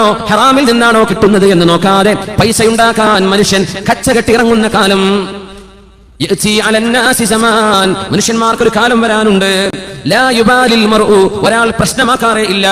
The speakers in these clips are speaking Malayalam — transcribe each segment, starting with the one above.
ഹലാലാണോ ഹറാമിൽ നിന്നാണോ കിട്ടുന്നത് എന്ന് നോക്കാതെ പൈസ ഉണ്ടാക്കാൻ മനുഷ്യൻ കച്ചകെട്ടിറങ്ങുന്ന കാലം. മനുഷ്യന്മാർക്ക് ഒരു കാലം വരാനുണ്ട്. ഒരാൾ പ്രശ്നമാക്കാറേ ഇല്ല.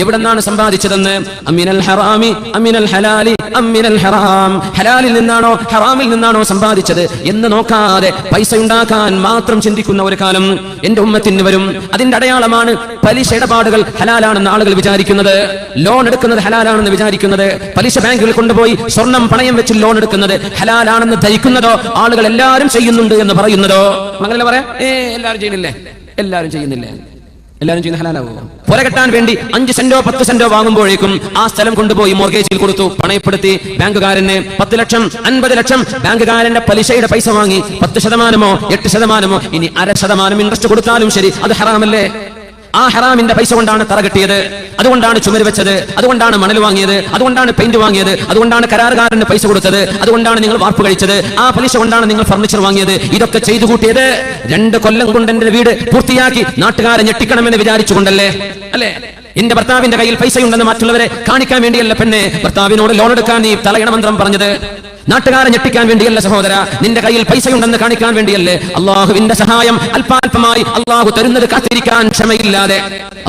എവിടെന്നാണ് സമ്പാദിച്ചതെന്ന്? അമിനൽ ഹറാമി അമിനൽ ഹലാലി അമിനൽ ഹറാം. ഹലാലിൽ നിന്നാണോ ഹറാമിൽ നിന്നാണോ സമ്പാദിച്ചത് എന്ന് നോക്കാതെ പൈസ ഉണ്ടാക്കാൻ മാത്രം ചിന്തിക്കുന്ന ഒരു കാലം എന്റെ ഉമ്മത്തിന് വരും. അതിന്റെ അടയാളമാണ് പലിശ ഇടപാടുകൾ ഹലാലാണെന്ന് ആളുകൾ വിചാരിക്കുന്നത്. ലോൺ എടുക്കുന്നത് ഹലാലാണെന്ന് വിചാരിക്കുന്നത്. പലിശ ബാങ്കുകൾ കൊണ്ടുപോയി സ്വർണം പണയം വെച്ച് ലോൺ എടുക്കുന്നത് ഹലാലാണെന്ന് ധരിക്കുന്നതോ ആളുകൾ എല്ലാവരും ചെയ്യുന്നുണ്ട് എന്ന് പറയുന്നതോ? അങ്ങനെ പറയാം ഏ എല്ലാവരും ചെയ്യുന്നില്ലേ? എല്ലാരും ചെയ്യുന്നില്ലേ? എല്ലാരും ചെയ്യുന്ന ഹലാലാവോ? പുര കെട്ടാൻ വേണ്ടി അഞ്ച് സെന്റോ പത്ത് സെന്റോ വാങ്ങുമ്പോഴേക്കും ആ സ്ഥലം കൊണ്ടുപോയി മോർഗേജിൽ കൊടുത്തു പണയപ്പെടുത്തി ബാങ്കുകാരന് പത്ത് ലക്ഷം അൻപത് ലക്ഷം ബാങ്കുകാരന്റെ പലിശയുടെ പൈസ വാങ്ങി പത്ത് ശതമാനമോ എട്ട് ശതമാനമോ ഇനി അര ശതമാനം ഇൻട്രസ്റ്റ് കൊടുത്താലും ശരി അത് ഹറാമല്ലേ? ആ ഹറാമിന്റെ പൈസ കൊണ്ടാണ് തറ കെട്ടിയത്. അതുകൊണ്ടാണ് ചുമര് വെച്ചത്. അതുകൊണ്ടാണ് മണൽ വാങ്ങിയത്. അതുകൊണ്ടാണ് പെയിന്റ് വാങ്ങിയത്. അതുകൊണ്ടാണ് കരാറുകാരന് പൈസ കൊടുത്തത്. അതുകൊണ്ടാണ് നിങ്ങൾ വാർപ്പ് കഴിച്ചത്. ആ പലിശ കൊണ്ടാണ് നിങ്ങൾ ഫർണിച്ചർ വാങ്ങിയത്. ഇതൊക്കെ ചെയ്തു കൂട്ടിയത് രണ്ട് കൊല്ലം കൊണ്ട് എന്റെ വീട് പൂർത്തിയാക്കി നാട്ടുകാരെ ഞെട്ടിക്കണമെന്ന് വിചാരിച്ചുകൊണ്ടല്ലേ? അല്ലേ? എന്റെ ഭർത്താവിന്റെ കയ്യിൽ പൈസയുണ്ടെന്ന് മറ്റുള്ളവരെ കാണിക്കാൻ വേണ്ടിയല്ല പെണ്ണെ? ഭർത്താവിനോട് ലോൺ എടുക്കാൻ നീ തലയണമന്ത്രം പറഞ്ഞത്. നാട്ടുകാരെ ഞെട്ടിക്കാൻ വേണ്ടിയല്ല സഹോദര? നിന്റെ കയ്യിൽ പൈസയുണ്ടെന്ന് കാണിക്കാൻ വേണ്ടിയല്ലേ? അള്ളാഹുവിന്റെ സഹായം അല്പാൽപമായി അള്ളാഹു തരുന്നത് കാത്തിരിക്കാൻ ക്ഷമയില്ലാതെ.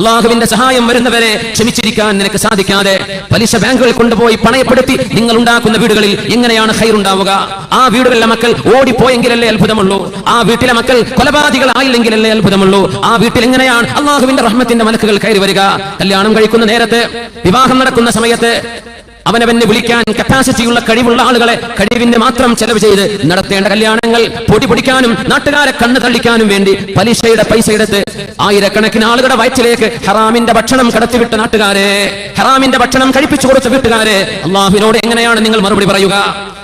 അള്ളാഹുവിന്റെ സഹായം വരുന്നവരെ ക്ഷമിച്ചിരിക്കാൻ നിനക്ക് സാധിക്കാതെ. പലിശ ബാങ്കുകളിൽ കൊണ്ടുപോയി പണയപ്പെടുത്തി നിങ്ങൾ ഉണ്ടാക്കുന്ന വീടുകളിൽ എങ്ങനെയാണ് ഹൈറുണ്ടാവുക ആ വീടുകളിലെ മക്കൾ ഓടിപ്പോയെങ്കിലല്ലേ അത്ഭുതമുള്ളൂ. ആ വീട്ടിലെ മക്കൾ കൊലപാതകളായില്ലെങ്കിലല്ലേ അത്ഭുതമുള്ളൂ. ആ വീട്ടിൽ എങ്ങനെയാണ് അള്ളാഹുവിന്റെ റഹ്മത്തിന്റെ മലക്കുകൾ കയറി വരിക? കല്യാണം കഴിക്കുന്ന നേരത്ത് വിവാഹം നടക്കുന്ന സമയത്ത് അവനവനെ വിളിക്കാൻ കപ്പാസിറ്റിയുള്ള കഴിവുള്ള ആളുകളെ കഴിവിന്റെ മാത്രം ചെലവ് ചെയ്ത് നടത്തേണ്ട കല്യാണങ്ങൾ പൊടി പൊടിക്കാനും നാട്ടുകാരെ കണ്ണു തള്ളിക്കാനും വേണ്ടി പലിശയുടെ പൈസ എടുത്ത് ആയിരക്കണക്കിന് ആളുകളുടെ വയറ്റിലേക്ക് ഹറാമിന്റെ ഭക്ഷണം കടത്തിവിട്ട നാട്ടുകാരെ ഹറാമിന്റെ ഭക്ഷണം കഴിപ്പിച്ചു കൊടുത്ത വീട്ടുകാരെ അള്ളാഹുവിനോട് എങ്ങനെയാണ് നിങ്ങൾ മറുപടി പറയുക?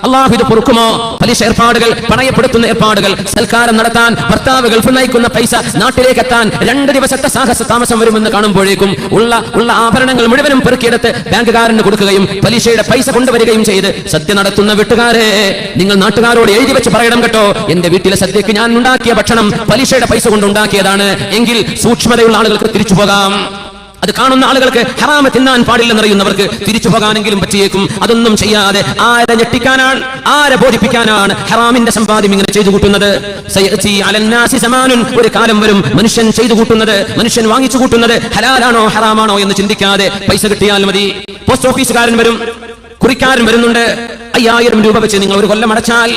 അള്ളാഹു ഇത് പൊറുക്കുമോ പലിശ ഏർപ്പാടുകൾ പണയപ്പെടുത്തുന്ന ഏർപ്പാടുകൾ സൽക്കാരം നടത്താൻ ഭർത്താവ് ഗൾഫ് നയിക്കുന്ന പൈസ നാട്ടിലേക്ക് എത്താൻ രണ്ട് ദിവസത്തെ സാഹസ താമസം വരുമെന്ന് കാണുമ്പോഴേക്കും ഉള്ള ഉള്ള ആഭരണങ്ങൾ മുഴുവനും പെറുക്കിയെടുത്ത് ബാങ്കുകാരന് കൊടുക്കുകയും പലിശയുടെ പൈസ കൊണ്ടുവരികയും ചെയ്ത് സദ്യ നടത്തുന്ന വീട്ടുകാരെ നിങ്ങൾ നാട്ടുകാരോട് എഴുതി വെച്ച് പറയണം കേട്ടോ. എന്റെ വീട്ടിലെ സദ്യക്ക് ഞാൻ ഉണ്ടാക്കിയ ഭക്ഷണം പലിശയുടെ പൈസ കൊണ്ട് ഉണ്ടാക്കിയതാണ്. എങ്കിൽ സൂക്ഷ്മതയുള്ള ആളുകൾക്ക് തിരിച്ചു പോകാം. അത് കാണുന്ന ആളുകൾക്ക് ഹറാമ തിന്നാൻ പാടില്ലെന്നറിയുന്നവർക്ക് തിരിച്ചു പോകാനെങ്കിലും പറ്റിയേക്കും. അതൊന്നും ചെയ്യാതെ ആരെ ഞെട്ടിക്കാനാണ് ആരെ ബോധിപ്പിക്കാനാണ് ഹറാമിന്റെ സമ്പാദ്യം ഇങ്ങനെ ചെയ്തു കൂട്ടുന്നത്? ഒരു കാലം വരും മനുഷ്യൻ ചെയ്തു കൂട്ടുന്നത് മനുഷ്യൻ വാങ്ങിച്ചു കൂട്ടുന്നത് ഹലാലാണോ ഹറാമാണോ എന്ന് ചിന്തിക്കാതെ പൈസ കിട്ടിയാൽ മതി. പോസ്റ്റ് ഓഫീസുകാരൻ വരും കുറിക്കാരൻ വരുന്നുണ്ട്. അയ്യായിരം രൂപ വെച്ച് നിങ്ങൾ ഒരു കൊല്ലം അടച്ചാൽ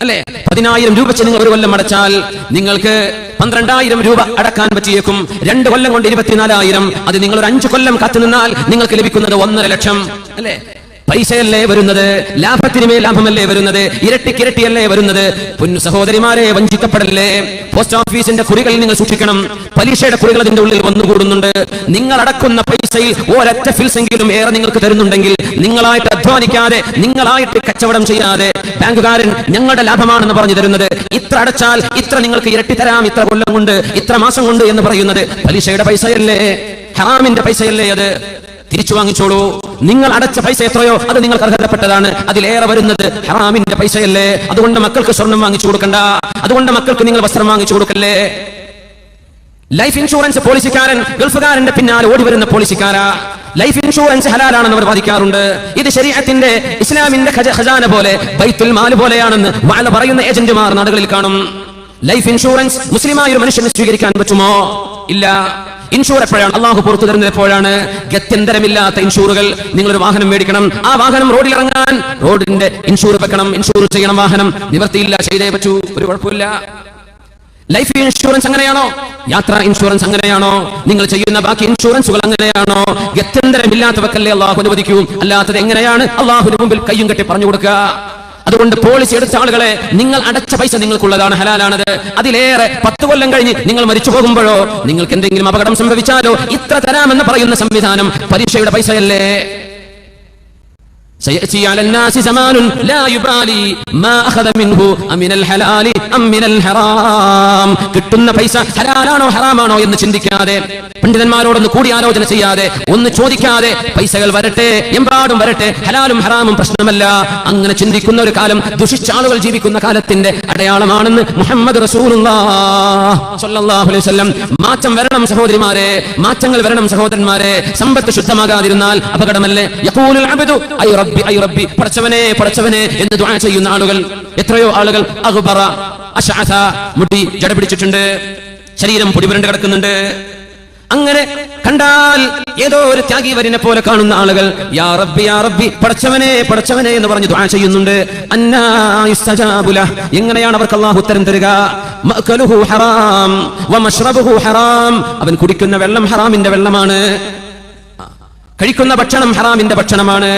അല്ലെ? പതിനായിരം രൂപ വെച്ച് നിങ്ങൾ ഒരു കൊല്ലം അടച്ചാൽ നിങ്ങൾക്ക് പന്ത്രണ്ടായിരം രൂപ അടക്കാൻ പറ്റിയേക്കും. രണ്ട് കൊല്ലം കൊണ്ട് ഇരുപത്തിനാലായിരം. അത് നിങ്ങൾ ഒരു അഞ്ചു കൊല്ലം കാത്തു നിന്നാൽ നിങ്ങൾക്ക് ലഭിക്കുന്നത് ഒന്നര ലക്ഷം. അല്ലെ? പൈസയല്ലേ വരുന്നത്? ലാഭത്തിനുമേ ലാഭമല്ലേ വരുന്നത്? ഇരട്ടിക്കിരട്ടിയല്ലേ വരുന്നത്? പൊന്നു സഹോദരിമാരെ വഞ്ചിക്കപ്പെടല്ലേ? പോസ്റ്റ് ഓഫീസിന്റെ കുറികൾ നിങ്ങൾ സൂക്ഷിക്കണം. പലിശയുടെ കുറികൾ അതിന്റെ ഉള്ളിൽ വന്നുകൂടുന്നുണ്ട്. നിങ്ങൾ അടക്കുന്ന പൈസയിൽ ഒരൊറ്റ ഫിൽസെങ്കിലും ഏറെ നിങ്ങൾക്ക് തരുന്നുണ്ടെങ്കിൽ നിങ്ങളായിട്ട് അധ്വാനിക്കാതെ നിങ്ങളായിട്ട് കച്ചവടം ചെയ്യാതെ ബാങ്കുകാരൻ ഞങ്ങളുടെ ലാഭമാണെന്ന് പറഞ്ഞു തരുന്നത്. ഇത്ര അടച്ചാൽ ഇത്ര നിങ്ങൾക്ക് ഇരട്ടി തരാം ഇത്ര കൊല്ലം കൊണ്ട് ഇത്ര മാസം കൊണ്ട് എന്ന് പറയുന്നത് പലിശയുടെ പൈസയല്ലേ? ഹറാമിന്റെ പൈസയല്ലേ അത്? തിരിച്ചു വാങ്ങിച്ചോളൂ. നിങ്ങൾ അടച്ച പൈസ എത്രയോ? അത് നിങ്ങൾ അർഹതപ്പെട്ടതാണ്. അതിലേറെ വരുന്നത് ഹറാമിന്റെ പൈസയല്ലേ? അതുകൊണ്ട് മക്കൾക്ക് സ്വർണം വാങ്ങിച്ചു കൊടുക്കണ്ട. അതുകൊണ്ട് മക്കൾക്ക് നിങ്ങൾ വസ്ത്രം വാങ്ങിച്ചു കൊടുക്കല്ലേ? ലൈഫ് ഇൻഷുറൻസ് പോളിസിക്കാരൻ ഗൾഫുകാരന്റെ പിന്നാലെ ഓടി വരുന്ന പോളിസിക്കാരാ ലൈഫ് ഇൻഷുറൻസ് ഹലാലാണെന്ന് അവർ വാദിക്കാറുണ്ട്. ഇത് ശരീരത്തിന്റെ ഇസ്ലാമിന്റെ ഖജ- ഖജാന പോലെ ബൈത്തുൽ മാൽ പോലെയാണെന്ന് വാല പറയുന്ന ഏജന്റുമാർ നാടുകളിൽ കാണും. ലൈഫ് ഇൻഷുറൻസ് മുസ്ലിമായ ഒരു മനുഷ്യനെ സ്വീകരിക്കാൻ പറ്റുമോ? ഇല്ല. ഇൻഷൂർ എപ്പോഴാണ്? അള്ളാഹു പുറത്തു തരുന്നത് എപ്പോഴാണ്? ഗത്യന്തരമില്ലാത്ത ഇൻഷൂറുകൾ ഒരു വാഹനം മേടിക്കണം. ആ വാഹനം റോഡിൽ ഇറങ്ങാൻ റോഡിന്റെ ഇൻഷൂർ വെക്കണം. ഇൻഷൂർ ചെയ്യണം വാഹനം. നിവർത്തിയില്ല ചെയ്തേ പറ്റൂ. ഒരു കുഴപ്പമില്ല. ലൈഫ് ഇൻഷുറൻസ് അങ്ങനെയാണോ? യാത്രാ ഇൻഷുറൻസ് അങ്ങനെയാണോ? നിങ്ങൾ ചെയ്യുന്ന ബാക്കി ഇൻഷുറൻസുകൾ അങ്ങനെയാണോ? ഗത്യന്തരമില്ലാത്തവക്കല്ലേ അള്ളാഹു അനുവദിക്കൂ. അല്ലാത്തത് എങ്ങനെയാണ്? അള്ളാഹുവിന് മുമ്പിൽ കയ്യും കെട്ടി പറഞ്ഞു കൊടുക്കുക. അതുകൊണ്ട് പോളിസി എടുത്ത ആളുകളെ നിങ്ങൾ അടച്ച പൈസ നിങ്ങൾക്കുള്ളതാണ് ഹലാലാണത്. അതിലേറെ പത്ത് കൊല്ലം കഴിഞ്ഞ് നിങ്ങൾ മരിച്ചു പോകുമ്പോഴോ നിങ്ങൾക്ക് എന്തെങ്കിലും അപകടം സംഭവിച്ചാലോ ഇത്ര തരാമെന്ന് പറയുന്ന സംവിധാനം പരീക്ഷയുടെ പൈസയല്ലേ? سيأتي على الناس زمان لا يبالي ما أخذ منه أم من الحلال أم من الحرام കിട്ടുന്ന പൈസ ഹലാലാണോ ഹറാമാണോ എന്ന് ചിന്തിക്കാതെ പണ്ഡിതന്മാരോടൊന്ന് കൂടിയാലോചന ചെയ്യാതെ ഒന്ന് ചോദിക്കാതെ പൈസകൾ വരട്ടെ എമ്പാടും വരട്ടെ ഹലാലും ഹറാമും പ്രശ്നമല്ല അങ്ങനെ ചിന്തിക്കുന്ന ഒരു കാലം ദുഷിച്ച ആളുകൾ ജീവിക്കുന്ന കാലത്തിന്റെ അടയാളമാണെന്ന് മുഹമ്മദ് റസൂലുള്ളാഹി വസല്ലം മാറ്റം വരണം സഹോദരിമാരെ മാറ്റങ്ങൾ വരണം സഹോദരന്മാരെ സമ്പത്ത് ശുദ്ധമാകാതിരുന്നാൽ അപകടമല്ലേ യഖൂലുൽ അബ്ദു ഐ റബ്ബി ഐ റബ്ബി പടച്ചവനെ പടച്ചവനെ എന്ന് ദുആ ചെയ്യുന്ന ആളുകൾ. എത്രയോ ആളുകൾ അഗ്ബറ അശഅസ മുടി ജട പിടിച്ചിട്ടുണ്ട് ശരീരം പൊടിപുരണ്ട് കിടക്കുന്നുണ്ട്. അങ്ങനെ കണ്ടാൽ ഏതോ ഒരു ത്യാഗി വരിനെ പോലെ കാണുന്ന ആളുകൾ യാ റബ്ബി യാ റബ്ബി പടച്ചവനെ പടച്ചവനെ എന്ന് പറഞ്ഞു ദുആ ചെയ്യുന്നുണ്ട്. അന്നാ യുസ്തജാബു എങ്ങനെയാണ് അവർക്ക് അള്ളാഹു ഉത്തരം തരിക? മഅ്കലുഹു ഹറാം വമശ്റബുഹു ഹറാം. അവൻ കുടിക്കുന്ന വെള്ളം ഹറാമിന്റെ വെള്ളമാണ്. കഴിക്കുന്ന ഭക്ഷണം ഹറാമിന്റെ ഭക്ഷണമാണ്.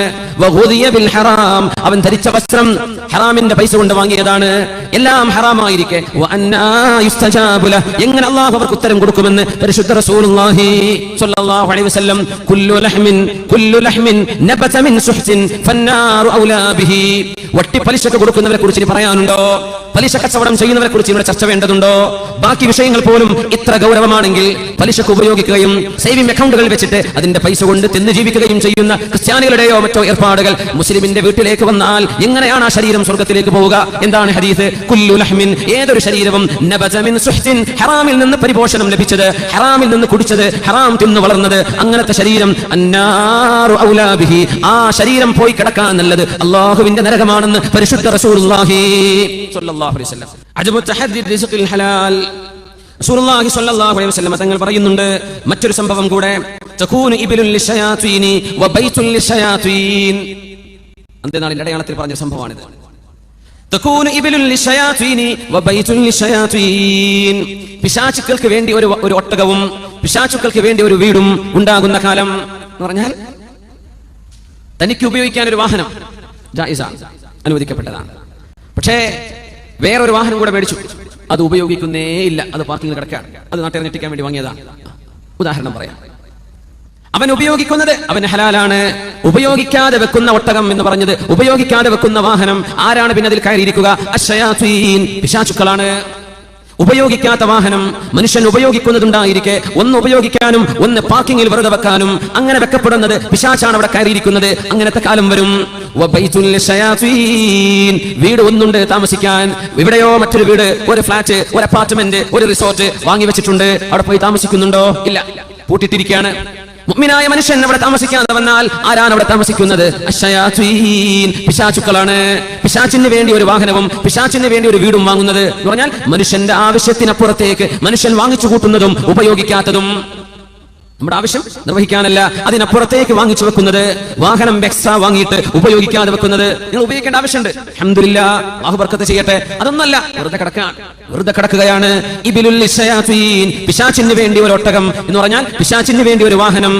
ബിൽ ഹറാം. അവൻ ധരിച്ച വസ്ത്രം ഹറാമിന്റെ പൈസ കൊണ്ട് വാങ്ങിയതാണ്. എല്ലാം ഹറാമായിരിക്കെ. എങ്ങനെ അള്ളാഹു അവർക്ക് ഉത്തരം കൊടുക്കുമെന്ന് പരിശുദ്ധ റസൂലുള്ളാഹി സ്വല്ലല്ലാഹു അലൈഹി വസല്ലം കുല്ലു ലഹ്മിൻ കുല്ലു ലഹ്മിൻ നബത മിൻ ഔലാ വട്ടി കൊടുക്കുന്നവരെ കുറിച്ച് പറയാനുണ്ടോ? പലിശ കച്ചവടം ചെയ്യുന്നവരെ കുറിച്ച് ഇവിടെ ചർച്ച വേണ്ടതുണ്ടോ? ബാക്കി വിഷയങ്ങൾ പോലും ഇത്ര ഗൗരവമാണെങ്കിൽ പലിശക്ക് ഉപയോഗിക്കുകയും സേവിംഗ് അക്കൗണ്ടുകൾ വെച്ചിട്ട് അതിന്റെ പൈസ കൊണ്ട് ജീവിക്കുകയും ചെയ്യുന്ന ക്രിസ്ത്യാനികളുടെയോ മറ്റോ ഏർപ്പാടുകൾ മുസ്ലിമിന്റെ വീട്ടിലേക്ക് വന്നാൽ എങ്ങനെയാണ് ആ ശരീരം സ്വർഗത്തിലേക്ക് പോവുക? എന്താണ് ഹദീസ്? കുല്ലു ലഹ്മിൻ ഏതൊരു ശരീരവും നബജ മിൻ സുഹ്തിൻ ഹറാമിൽ നിന്ന് പരിപോഷണം ലഭിച്ചത് ഹറാമിൽ നിന്ന് കുടിച്ചത് ഹറാം തിന്നു വളർന്നത് അങ്ങനത്തെ ശരീരം അന്നാറു ഔലാബിഹി ആ ശരീരം പോയി കിടക്കാൻ നല്ലത് അള്ളാഹുവിന്റെ നരകമാണെന്ന് പരിശുദ്ധ റസൂലുള്ളാഹി സ്വല്ലല്ലാഹു അലൈഹി വസല്ലം. റിസ്ഖിൽ ഹലാൽ. റസൂലുള്ളാഹി അലൈഹി വസല്ലം തങ്ങൾ പറയുന്നുണ്ട് മറ്റൊരു സംഭവം കൂടെ. തകൂനു ഇബ്ലുൽ ലിശയാത്വീനി വബൈത്തുൽ ലിശയാത്വീൻ അന്ത്യനാളിന്റെ അടയാളത്തിൽ പറഞ്ഞ സംഭവമാണിത്. പിശാചുക്കൾക്ക് വേണ്ടി ഒരു ഒരു ഒട്ടകവും പിശാചുക്കൾക്ക് വേണ്ടി ഒരു വീടും ഉണ്ടാകുന്ന കാലം എന്ന് പറഞ്ഞാൽ തനിക്ക് ഉപയോഗിക്കാൻ ഒരു വാഹനം അനുവദിക്കപ്പെട്ടതാണ്. പക്ഷേ വേറൊരു വാഹനം കൂടെ മേടിച്ചു. അത് ഉപയോഗിക്കുന്നേ ഇല്ല. അത് പാർക്കിങ്ങിൽ കിടക്കുകയാണ്. അത് നാട്ടിൽ ഞെട്ടിക്കാൻ വേണ്ടി വാങ്ങിയതാണ് ഉദാഹരണം പറയാം. അവൻ ഉപയോഗിക്കുന്നത് അവന് ഹലാലാണ്. ഉപയോഗിക്കാതെ വെക്കുന്ന ഒട്ടകം എന്ന് പറഞ്ഞത് ഉപയോഗിക്കാതെ വെക്കുന്ന വാഹനം. ആരാണ് പിന്നെ അതിൽ കയറിയിരിക്കുക പിശാചുക്കളാണ്. ഉപയോഗിക്കാത്ത വാഹനം മനുഷ്യൻ ഉപയോഗിക്കുന്നതുണ്ടായിരിക്കെ. ഒന്ന് ഉപയോഗിക്കാനും ഒന്ന് പാർക്കിങ്ങിൽ വെറുതെ വെക്കാനും. അങ്ങനെ വെക്കപ്പെടുന്നത് പിശാച്ചാണ് അവിടെ കയറിയിരിക്കുന്നത്. അങ്ങനത്തെ കാലം വരും. വീട് ഒന്നുണ്ട് താമസിക്കാൻ. ഇവിടെയോ മറ്റൊരു വീട്? ഒരു ഫ്ലാറ്റ് ഒരു അപ്പാർട്ട്മെന്റ് ഒരു റിസോർട്ട് വാങ്ങി വെച്ചിട്ടുണ്ട്. അവിടെ പോയി താമസിക്കുന്നുണ്ടോ? ഇല്ല. പൂട്ടിട്ടിരിക്കുകയാണ് മുഅ്മിനായ മനുഷ്യൻ അവിടെ താമസിക്കാതെ വന്നാൽ ആരാണ് അവിടെ താമസിക്കുന്നത്. പിശാചുക്കളാണ്. പിശാചിന് വേണ്ടി ഒരു വാഹനവും പിശാചിന് വേണ്ടി ഒരു വീടും വാങ്ങുന്നത് പറഞ്ഞാൽ മനുഷ്യന്റെ ആവശ്യത്തിനപ്പുറത്തേക്ക് മനുഷ്യൻ വാങ്ങിച്ചു കൂട്ടുന്നതും ഉപയോഗിക്കാത്തതും. നമ്മുടെ ആവശ്യം നിർവഹിക്കാനല്ല അതിനപ്പുറത്തേക്ക് വാങ്ങിച്ചു വെക്കുന്നത്. വാഹനം എക്സ്ട്രാ വാങ്ങിയിട്ട് ഉപയോഗിക്കാതെ വെക്കുന്നത്. നിങ്ങൾ ഉപയോഗിക്കേണ്ട ആവശ്യമുണ്ട്. അഹമ്മദില്ല ബാഹുബർക്കത്ത് ബർക്കത്ത് ചെയ്യട്ടെ. അതൊന്നല്ല വെറുതെ കിടക്കാൻ വെറുതെ കിടക്കുകയാണ്. ഇബിലുൽ. പിശാചിന് വേണ്ടി ഒരു ഒട്ടകം എന്ന് പറഞ്ഞാൽ പിശാചിന് വേണ്ടി ഒരു വാഹനം.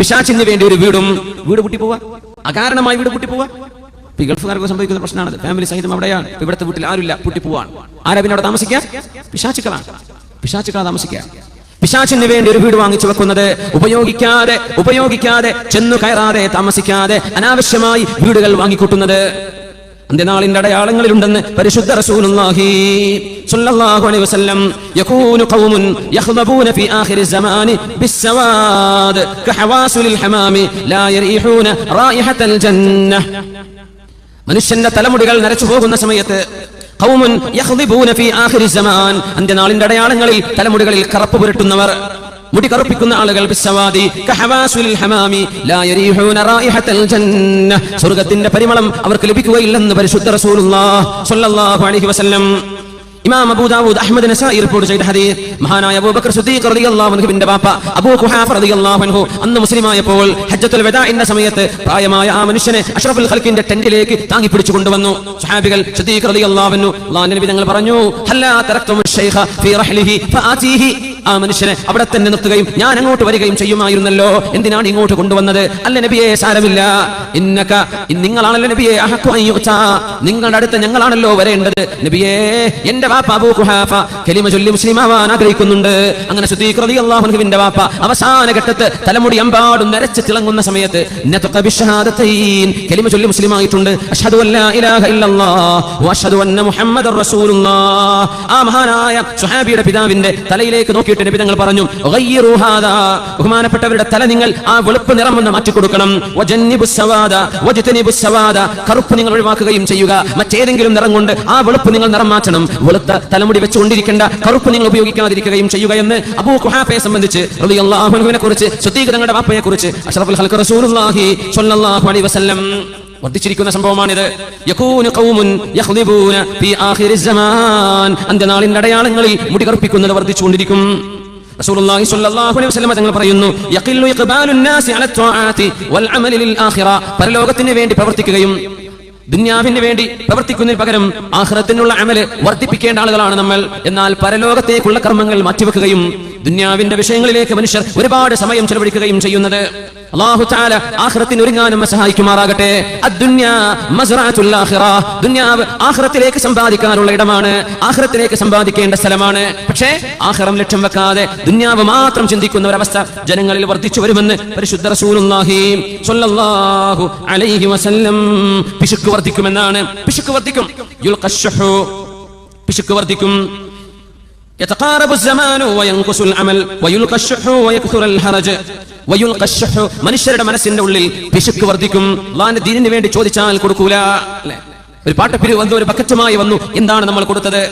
പിശാചിന് വേണ്ടി ഒരു വീടും. വീട് കൂട്ടി പോവാ? അകാരണമായി വീട് കൂട്ടി പോവാ? ഗൾഫുകാർക്ക് സംഭവിക്കുന്ന പ്രശ്നമാണ് ഫാമിലി സഹിതം അവിടെയാണ്. ഇവിടുത്തെ വീട്ടിൽ ആരുമില്ല പൂട്ടി പോവാണ്. ആരാ പിന്നെ അവിടെ താമസിക്കുക? പിശാചുക്കളാണ്. പിശാച്ചുക്കളെ താമസിക്കുക. പിശാച്ചിന് വേണ്ടി ഒരു വീട് വാങ്ങിച്ചു വെക്കുന്നത് ഉപയോഗിക്കാതെ ഉപയോഗിക്കാതെ ചെന്നു കയറാതെ താമസിക്കാതെ അനാവശ്യമായി വീടുകൾ വാങ്ങിക്കൂട്ടുന്നത്. അന്ത്യനാളിന്റെ അടയാളങ്ങളിലുണ്ടെന്ന് പരിശുദ്ധ റസൂലുള്ളാഹി സ്വല്ലല്ലാഹു അലൈഹി വസല്ലം യകൂനു ഖൗമുൻ ഫീ ആഖിരി സമാനി ബിസ്സവാദ് ഹമാമി ലാ യരീഹൂന മനുഷ്യന്റെ തലമുടികൾ നരച്ചു പോകുന്ന സമയത്ത് അന്ത്യനാളിന്റെ അടയാളങ്ങളിൽ തലമുടികളിൽ കറപ്പ് പുരട്ടുന്നവർ. മുടി കറുപ്പിക്കുന്ന ആളുകൾ സ്വർഗത്തിന്റെ പരിമളം അവർക്ക് ലഭിക്കുകയില്ലെന്ന് പരിശുദ്ധ റസൂലുള്ള ഇമാം Abu Dawood Ahmad Nasai report ചെയ്ത ഹദീസ് മഹാനായ അബൂബക്കർ സിദ്ദീഖ് റളിയല്ലാഹു അൻഹുവിന്റെ ബാപ്പ അബൂ ഖുഹാഫ റളിയല്ലാഹു അൻഹു അന്ന് മുസ്ലിമായപ്പോൾ ഹജ്ജത്തുൽ വദാഇന്റെ സമയത്ത് പ്രായമായ ആ മനുഷ്യനെ അഷ്റഫുൽ ഖൽക്കിന്റെ ടെന്റിലേക്ക് താങ്ങി പിടിച്ചു കൊണ്ടുവന്നു. സ്വഹാബികൾ സിദ്ദീഖ് റളിയല്ലാഹു അൻഹു അല്ലാഹു നബി തങ്ങൾ പറഞ്ഞു ഹല്ലാ തറക്തുമു ശൈഖ ഫീ റഹ്ലിഹി ഫആതീഹി ആ മനുഷ്യനെ അവിടെ തന്നെ നിർത്തുകയും ഞാൻ അങ്ങോട്ട് വരികയും ചെയ്യുമായിരുന്നല്ലോ. എന്തിനാണ് ഇങ്ങോട്ട് കൊണ്ടുവന്നത്? അല്ല നബിയെ സാരമില്ല. ഇന്നക നിങ്ങളാണല്ലോ നബിയെ അൻ യുഅ്താ. നിങ്ങളുടെ അടുത്ത് ഞങ്ങളാണല്ലോ വരേണ്ടത്. നബിയേ എന്റെ വാപ്പ അബൂ കലിമ ചൊല്ലി മുസ്ലിം ആവാൻ ആഗ്രഹിക്കുന്നുണ്ട്. അങ്ങനെ സുദ്ദീഖ് റളിയല്ലാഹു അൻഹുവിന്റെ വാപ്പ അവസാന ഘട്ടത്ത് തലമുടി അമ്പാടും നരച്ച് തിളങ്ങുന്ന സമയത്ത് കലിമ ചൊല്ലി മുസ്ലിമായിട്ടുണ്ട്. അഷ്ഹദു അല്ലാ ഇല്ലല്ലാഹ് വഅഷ്ഹദു അന്ന മുഹമ്മദർ റസൂലുള്ളാഹ് ആ മഹാനായ സുഹാബിയുടെ പിതാവിന്റെ തലയിലേക്ക് നോക്കിയിട്ട് നബി തങ്ങൾ പറഞ്ഞു ഗയ്യിറു ഹാദാ ബഹുമാനപ്പെട്ടവരുടെ തല നിങ്ങൾ ആ വെളുപ്പ് നിറം ഒന്ന് മാറ്റി കൊടുക്കണം വജന്നിബു സവാദ വജ്തനിബു സവാദ കറുപ്പ് നിങ്ങൾ ഒഴിവാക്കുകയും ചെയ്യുക. മറ്റേതെങ്കിലും നിറം കൊണ്ട് ആ വെളുപ്പ് നിങ്ങൾ നിറം മാറ്റണം. വെളുത്ത തലമുടി വെച്ചുകൊണ്ടിരിക്കേണ്ട കറുപ്പ് നിങ്ങൾ ഉപയോഗിക്കാതിരിക്കുകയും ചെയ്യുക എന്ന് അബൂ ഖുഹാഫയെ സംബന്ധിച്ച് റളിയല്ലാഹു അൻഹുവിനെ കുറിച്ച് സുദ്ദീഖ് വാപ്പയെ കുറിച്ച് അഷ്റഫുൽ ഹൽഖ റസൂലുള്ളാഹി സ്വല്ലല്ലാഹു അലൈഹി വസല്ലം വർദ്ധിച്ചിരിക്കുന്ന സംഭവമാണിത്. അന്ത്യനാളിന്റെ അടയാളങ്ങളിൽ മുടി കറുപ്പിക്കുന്നത് വർദ്ധിച്ചുകൊണ്ടിരിക്കും. റസൂലുള്ളാഹി സ്വല്ലല്ലാഹു അലൈഹി വസല്ലം തങ്ങൾ പറയുന്നു യഖില്ലു ഇഖ്ബാലുൻ നാസി അല ത്വാആതി വൽ അമലി ലിൽ ആഖിറ. പരലോകത്തിന് വേണ്ടി പ്രവർത്തിക്കുകയും ദുന്യാവിന് വേണ്ടി പ്രവർത്തിക്കുന്നതിന് പകരം ആഹ്റത്തിനുള്ള അമൽ വർദ്ധിപ്പിക്കേണ്ട ആളുകളാണ് നമ്മൾ. എന്നാൽ പരലോകത്തേക്കുള്ള കർമ്മങ്ങൾ മാറ്റിവെക്കുകയും ദുന്യാവിന്റെ വിഷയങ്ങളിലേക്ക് മനുഷ്യർ ഒരുപാട് സമയം ചെലവഴിക്കുകയും ചെയ്യുന്നത്. അള്ളാഹു താല ആഹ്റത്തിന് ഒരുങ്ങാനും സഹായിക്കുമാറാകട്ടെ. ദുന്യാവ് ആഖിറത്തിലേക്ക് സമ്പാദിക്കാനുള്ള ഇടമാണ്. ആഖിറത്തിലേക്ക് സമ്പാദിക്കേണ്ട സ്ഥലമാണ്. പക്ഷേ ആഹ്റം ലക്ഷ്യം വെക്കാതെ ദുന്യാവ് മാത്രം ചിന്തിക്കുന്ന ഒരവസ്ഥ ജനങ്ങളിൽ വർദ്ധിച്ചു വരുമെന്ന് പരിശുദ്ധ അലൈഹി വസല്ലം പിശുക്ക് വർദ്ധിക്കുമെന്നാണ്. പിശുക്ക് വർദ്ധിക്കും. പിശുക്ക് വർദ്ധിക്കും. മനുഷ്യരുടെ മനസ്സിന്റെ ഉള്ളിൽ പിശുക്ക് വർദ്ധിക്കും. അള്ളാന്റെ ദീനിന് വേണ്ടി ചോദിച്ചാൽ കൊടുക്കൂല. അല്ലേ? ഒരു പാട്ടപ്പിരി വന്നു ഒരു പക്കറ്റമായി വന്നു. എന്താണ് നമ്മൾ കൊടുത്തത്?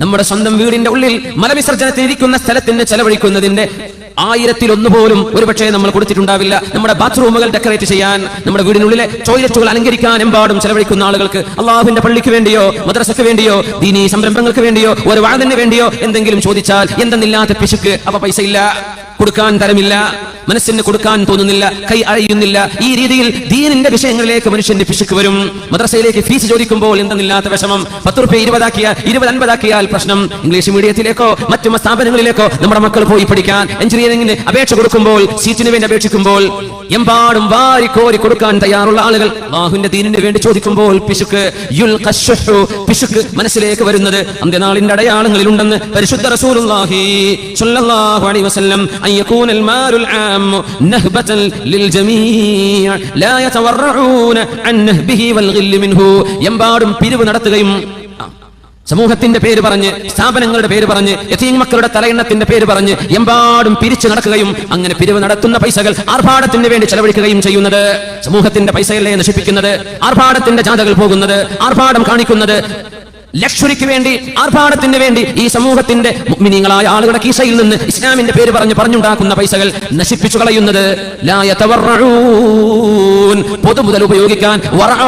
നമ്മുടെ സ്വന്തം വീടിന്റെ ഉള്ളിൽ മലവിസർജനത്തിന് ഇരിക്കുന്ന സ്ഥലത്തിന് ചെലവഴിക്കുന്നതിന്റെ ആയിരത്തിൽ ഒന്ന് പോലും ഒരുപക്ഷെ നമ്മൾ കൊടുത്തിട്ടുണ്ടാവില്ല. നമ്മുടെ ബാത്റൂമുകൾ ഡെക്കറേറ്റ് ചെയ്യാൻ നമ്മുടെ വീടിനുള്ളിലെ ടോയ്ലറ്റുകൾ അലങ്കരിക്കാൻ എമ്പാടും ചെലവഴിക്കുന്ന ആളുകൾക്ക് അള്ളാഹുവിന്റെ പള്ളിക്ക് വേണ്ടിയോ മദ്രസയ്ക്ക് വേണ്ടിയോ ദീനീ സംരംഭങ്ങൾക്ക് വേണ്ടിയോ ഒരു വാതിന് വേണ്ടിയോ എന്തെങ്കിലും ചോദിച്ചാൽ എന്തെന്നില്ലാത്ത പിശുക്ക് അവ പൈസ ഇല്ല കൊടുക്കാൻ തരമില്ല മനസ്സിന് കൊടുക്കാൻ തോന്നുന്നില്ല കൈ അഴയുന്നില്ല. ഈ രീതിയിൽ ദീനിന്റെ വിഷയങ്ങളിലേക്ക് മനുഷ്യന്റെ പിശുക്ക് വരും. മദ്രസയിലേക്ക് ഫീസ് ചോദിക്കുമ്പോൾ എന്തെന്നില്ലാത്ത വിഷമം. പത്ത് റുപ്യ ഇരുപതാക്കിയാൽ ഇരുപത് അൻപതാക്കിയാൽ പ്രശ്നം. ഇംഗ്ലീഷ് മീഡിയത്തിലേക്കോ മറ്റു സ്ഥാപനങ്ങളിലേക്കോ നമ്മുടെ മക്കൾ പോയി പഠിക്കാൻ. എഞ്ചിനീയറിംഗിന് അപേക്ഷ കൊടുക്കുമ്പോൾ സീറ്റിന് വേണ്ടി അപേക്ഷിക്കുമ്പോൾ എമ്പാടും വാരി കോരി കൊടുക്കാൻ തയ്യാറുള്ള ആളുകൾ. ബാഹുവിന്റെ ദീനിന് വേണ്ടി ചോദിക്കുമ്പോൾ പിശുക്ക് യുൽ പിശുക്ക് മനസ്സിലേക്ക് വരുന്നത്. അന്ത്യനാളിന്റെ അടയാളങ്ങളിൽ ഉണ്ടെന്ന് പരിശുദ്ധ റസൂലുള്ളാഹി സ്വല്ലല്ലാഹു അലൈഹി വസല്ലം അൻ يكون المال العام نهبة للجميع. لا يتورعون عن نهبه والغل منه. ينبارم പിരിവ് നടത്തുകയും സമൂഹത്തിന്റെ പേര് പറഞ്ഞ് സ്ഥാപനങ്ങളുടെ പേര് പറഞ്ഞ് യതീം മക്കളുടെ തലയെണ്ണത്തിന്റെ പേര് പറഞ്ഞ് എമ്പാടും പിരിച്ചു നടക്കുകയും അങ്ങനെ പിരിവ് നടത്തുന്ന പൈസകൾ ആർഭാടത്തിന് വേണ്ടി ചെലവഴിക്കുകയും ചെയ്യുന്നത്. സമൂഹത്തിന്റെ പൈസയല്ലേ നശിപ്പിക്കുന്നത്? ആർഭാടത്തിന്റെ ജാഥകൾ പോകുന്നത്? ആർഭാടം കാണിക്കുന്നത്? ലക്ഷറിക്ക് വേണ്ടി ആർഭാടത്തിന് വേണ്ടി ഈ സമൂഹത്തിന്റെ മിനിങ്ങളായ ആളുകളുടെ കീശയിൽ നിന്ന് ഇസ്ലാമിന്റെ പേര് പറഞ്ഞ് പറഞ്ഞുണ്ടാക്കുന്ന പൈസകൾ നശിപ്പിച്ചു കളയുന്നത്. പൊതു മുതൽ ഉപയോഗിക്കാൻ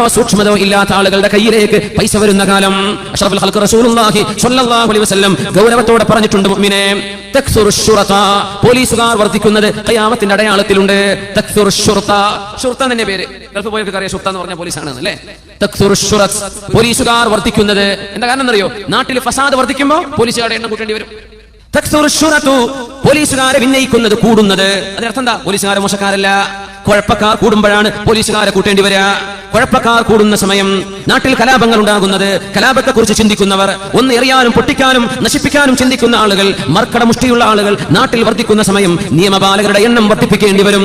സൂക്ഷ്മതോ ഇല്ലാത്ത ആളുകളുടെ കയ്യിലേക്ക് പൈസ വരുന്ന കാലം. ഗൗരവത്തോടെ പറഞ്ഞിട്ടുണ്ട് പോലീസുകാർ വർദ്ധിക്കുന്നത് കയാമത്തിന്റെ അടയാളത്തിലുണ്ട്. പേര്. ഗൾഫ് പോയവർക്ക് അറിയാം എന്ന് പറഞ്ഞ പോലീസാണ് അല്ലേ പോലീസുകാർ വർദ്ധിക്കുന്നത് എന്താ കാരണം എന്നറിയോ? നാട്ടിൽ ഫസാദ് വർദ്ധിക്കുമ്പോൾ പോലീസുകാരുടെ എണ്ണം കൂട്ടേണ്ടി വരും. പോലീസുകാരെ വിന്നയിക്കുന്നത് കൂടുന്നത്. അതിനർത്ഥം എന്താ? പോലീസുകാരെ മോശക്കാരല്ല. കുഴപ്പക്കാർ കൂടുമ്പോഴാണ് പോലീസുകാരെ കൂട്ടേണ്ടി വരിക. കുഴപ്പക്കാർ കൂടുന്ന സമയം നാട്ടിൽ കലാപങ്ങൾ ഉണ്ടാകുന്നത്. കലാപത്തെ കുറിച്ച് ചിന്തിക്കുന്നവർ ഒന്ന് എറിയാനും പൊട്ടിക്കാനും നശിപ്പിക്കാനും ചിന്തിക്കുന്ന ആളുകൾ മർക്കട മുഷ്ടിയുള്ള ആളുകൾ നാട്ടിൽ വർദ്ധിക്കുന്ന സമയം നിയമപാലകരുടെ എണ്ണം വർദ്ധിപ്പിക്കേണ്ടി വരും.